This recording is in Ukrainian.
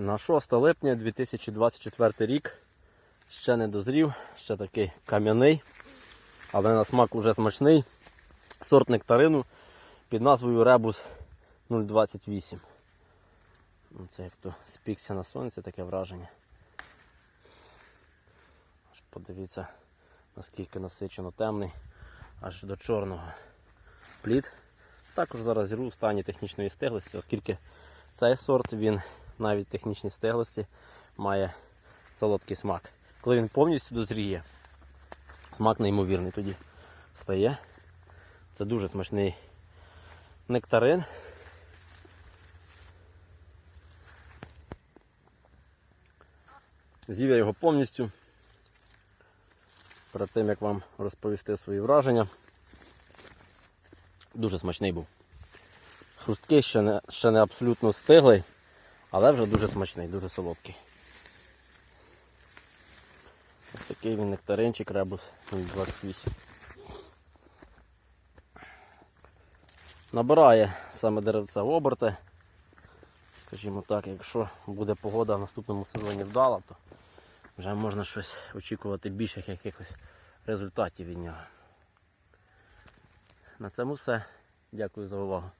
На 6 липня 2024 рік ще не дозрів, ще такий кам'яний, але на смак уже смачний. Сорт нектарину під назвою Ребус 028. Ну, Це як то спікся на сонці, таке враження. Аж подивіться, наскільки насичено темний, аж до чорного плід. Також зараз зірву в стані технічної стиглості, оскільки цей сорт він навіть в технічній стиглості має солодкий смак. Коли він повністю дозріє, смак неймовірний тоді стає. Це дуже смачний нектарин. З'їв я його повністю. Перед тим як вам розповісти свої враження. Дуже смачний був. Хрусткий ще не, ще не абсолютно стиглий, але вже дуже смачний, дуже солодкий. Ось такий він нектаринчик ребус 28. Набирає саме деревце оберти. Скажімо так, якщо буде погода в наступному сезоні вдала, то вже можна щось очікувати більших якихось результатів від нього. На цьому все. Дякую за увагу.